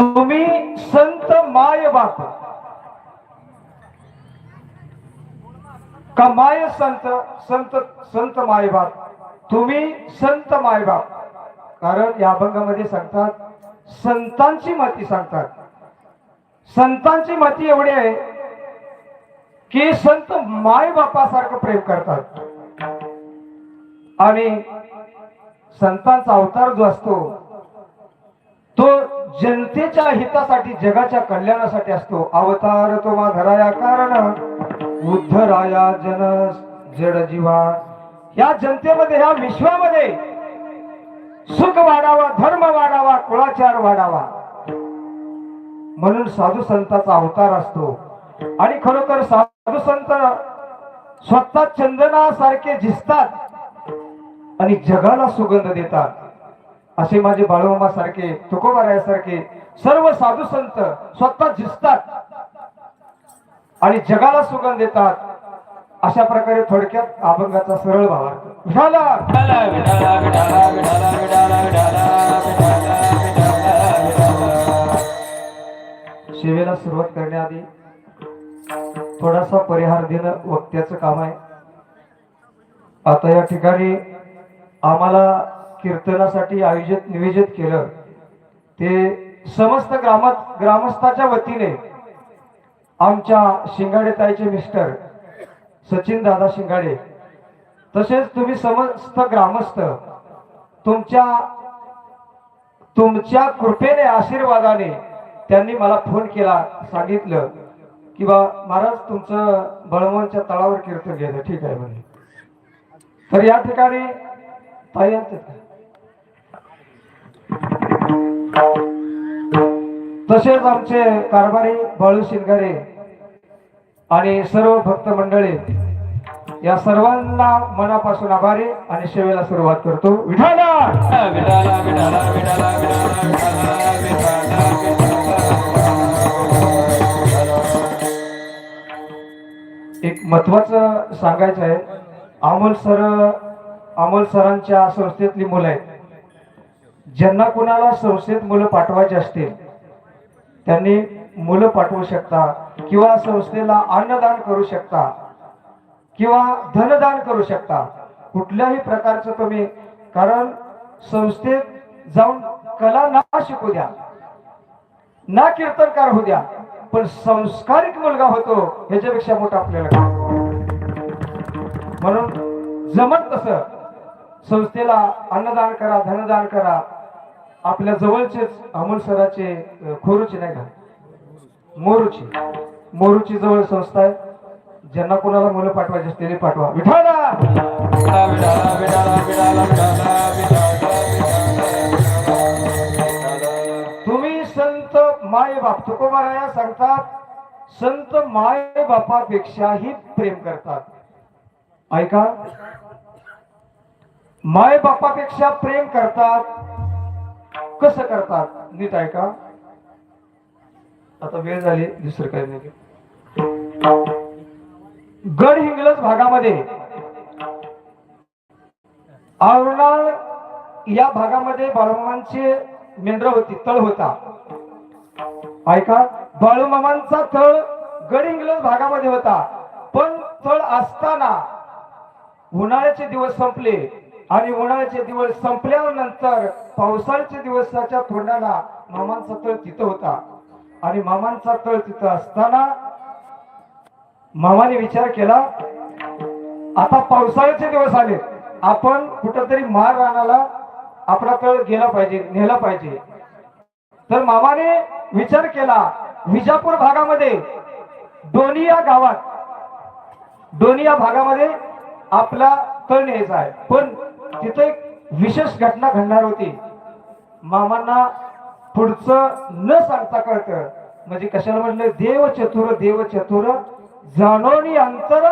तुम्ही संत माय बाप. का माय संत संत संत माय बाप? तुम्ही संत माय बाप. कारण या अभंगामध्ये सांगतात संतांची माती सांगतात. संतांची माती एवढी आहे की संत माय बापासारखं प्रेम करतात. आणि संतांचा अवतार जो असतो जनतेच्या हितासाठी जगाच्या कल्याणासाठी असतो. अवतार तो माधराया कारण. उद्धराया जन जड जीवा. या जनतेमध्ये ह्या विश्वामध्ये सुख वाढावा धर्म वाढावा कुळाचार वाढावा. म्हणून साधू संताचा अवतार असतो. आणि खरोखर साधू संत स्वतः चंदनासारखे झिजतात आणि जगाला सुगंध देतात. असे माझे बाळूमामा सारखे तुकोबारायासारखे सर्व साधू संत स्वतः झिजतात आणि जगाला सुगंध देतात. अशा प्रकारे थोडक्यात अभंगाचा सरळ भावार्थ सेवेला सुरुवात करण्याआधी थोडासा परिहार देणं वक्त्याचं काम आहे. आता या ठिकाणी आम्हाला कीर्तनासाठी आयोजित नियोजित केलं ते समस्त ग्रामात ग्रामस्थाच्या वतीने आमच्या शिंगाडे ताईचे मिस्टर सचिन दादा शिंगाडे तसेच तुम्ही समस्त ग्रामस्थ तुमच्या तुमच्या कृपेने आशीर्वादाने त्यांनी मला फोन केला सांगितलं की बा महाराज तुमचं बळवणच्या तळावर कीर्तन घ्यायचं ठीक आहे म्हणे तर या ठिकाणी ताई आहेत का? तसेच आमचे कारभारी बाळू शिंगारे आणि सर्व भक्त मंडळी या सर्वांना मनापासून आभारी आणि सेवेला सुरुवात करतो. एक महत्वाचं सांगायचं आहे अमोल सर अमोल सरांच्या संस्थेतली मुलं आहेत. ज्यांना कोणाला संस्थेत मुलं पाठवायची असतील त्यांनी मुलं पाठवू शकता किंवा संस्थेला अन्नदान करू शकता किंवा धनदान करू शकता. कुठल्याही प्रकारचं तुम्ही कारण संस्थेत जाऊन कला ना शिकू द्या ना कीर्तनकार होऊ द्या पण संस्कारिक मुलगा होतो ह्याच्यापेक्षा मोठा आपल्याला म्हणून जमत तस संस्थेला अन्नदान करा धनदान करा आपल्या जवळचेच अमोल सराचे खोरूचे नाही का? मोरूची. मोरूची जवळ संस्था आहे. ज्यांना कोणाला मुलं पाठवायची असतील ते पाठवा. विठाला तुम्ही संत माय बाप तुकोबाराया सांगतात संत माय बापापेक्षाही प्रेम करतात. ऐका. माय बापापेक्षा प्रेम करतात कसं करतात? नीट ऐका. आता वेळ झाली दुसरं काही नाही. गड हिंगलज भागामध्ये आवरणाळ या भागामध्ये बाळूमामांचे मेंढर होती तळ होता. ऐका बाळूमामांचा तळ गड हिंगलज भागामध्ये होता. पण तळ असताना उन्हाळ्याचे दिवस संपले. आणि उन्हाळ्याचे दिवस संपल्यानंतर पावसाळ्याच्या दिवसाच्या तोंडाला मामांचा तळ तिथं होता. आणि मामांचा तळ तिथं असताना मामाने विचार केला आता पावसाळ्याचे दिवस आले. आपण कुठंतरी मार रानाला आपला तळ गेला पाहिजे नेला पाहिजे. तर मामाने विचार केला विजापूर भागामध्ये दोनिया या गावात दोनिया या भागामध्ये आपला तळ न्यायचा आहे. पण तिथे एक विशेष घटना घडणार होती. मामांना पुढचं न सांगता कळतं. म्हणजे कशाला म्हटलं देव चतुर देव चतुर जाणवणी अंतर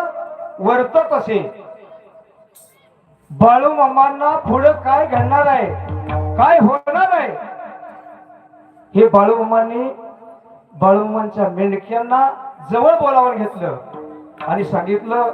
वर्तत असे. बाळू मामांना पुढं काय घडणार आहे? काय होणार आहे? हे बाळूमामांनी बाळूमामांच्या मेंढक्यांना जवळ बोलावून घेतलं आणि सांगितलं